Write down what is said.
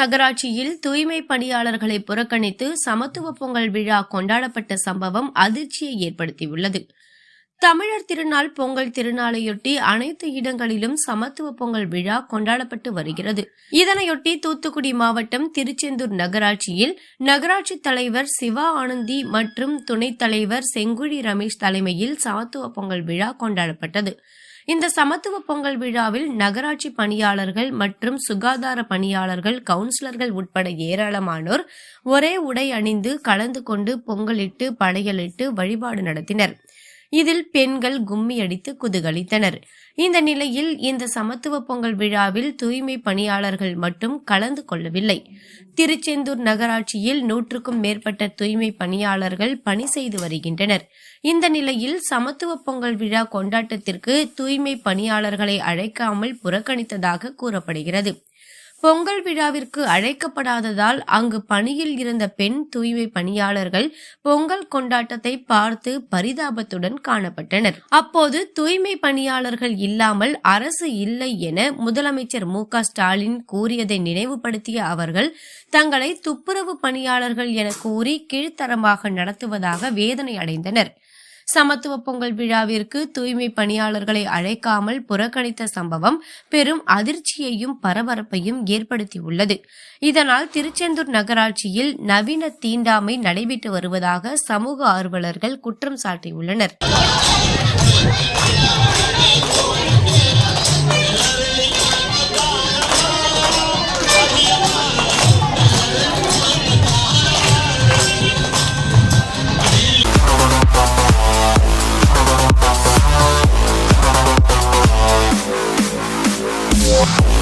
நகராட்சியில் தூய்மை பணியாளர்களை புறக்கணித்து சமத்துவ பொங்கல் விழா கொண்டாடப்பட்ட சம்பவம் அதிர்ச்சியை ஏற்படுத்தியுள்ளது. தமிழர் திருநாள் பொங்கல் திருநாளையொட்டி அனைத்து இடங்களிலும் சமத்துவ பொங்கல் விழா கொண்டாடப்பட்டு வருகிறது. இதனையொட்டி தூத்துக்குடி மாவட்டம் திருச்செந்தூர் நகராட்சியில் நகராட்சி தலைவர் சிவா ஆனந்தி மற்றும் துணைத் தலைவர் செங்குழி ரமேஷ் தலைமையில் சமத்துவ பொங்கல் விழா கொண்டாடப்பட்டது. இந்த சமத்துவ பொங்கல் விழாவில் நகராட்சி பணியாளர்கள் மற்றும் சுகாதார பணியாளர்கள் கவுன்சிலர்கள் உட்பட ஏராளமானோர் ஒரே உடை அணிந்து கலந்து கொண்டு பொங்கலிட்டு படையலிட்டு வழிபாடு நடத்தினர். இதில் பெண்கள் கும்மி அடித்து குதூகலித்தனர். இந்த நிலையில் இந்த சமத்துவ பொங்கல் விழாவில் தூய்மை பணியாளர்கள் மட்டும் கலந்து கொள்ளவில்லை. திருச்செந்தூர் நகராட்சியில் நூற்றுக்கும் மேற்பட்ட தூய்மை பணியாளர்கள் பணி செய்து வருகின்றனர். இந்த நிலையில் சமத்துவ பொங்கல் விழா கொண்டாட்டத்திற்கு தூய்மை பணியாளர்களை அழைக்காமல் புறக்கணித்ததாக கூறப்படுகிறது. பொங்கல் விழாவிற்கு அழைக்கப்படாததால் அங்கு பணியில் இருந்த பெண் தூய்மை பணியாளர்கள் பொங்கல் கொண்டாட்டத்தை பார்த்து பரிதாபத்துடன் காணப்பட்டனர். அப்போது தூய்மை பணியாளர்கள் இல்லாமல் அரசு இல்லை என முதலமைச்சர் மு ஸ்டாலின் கூறியதை நினைவுபடுத்திய அவர்கள் தங்களை துப்புரவு பணியாளர்கள் என கூறி கீழ்த்தரமாக நடத்துவதாக வேதனை அடைந்தனர். சமத்துவ பொங்கல் விழாவிற்கு தூய்மை பணியாளர்களை அழைக்காமல் புறக்கணித்த சம்பவம் பெரும் அதிர்ச்சியையும் பரபரப்பையும் ஏற்படுத்தியுள்ளது. இதனால் திருச்செந்தூர் நகராட்சியில் நவீன தீண்டாமை நடைபெற்று வருவதாக சமூக ஆர்வலர்கள் குற்றம் சாட்டியுள்ளனர். Thank.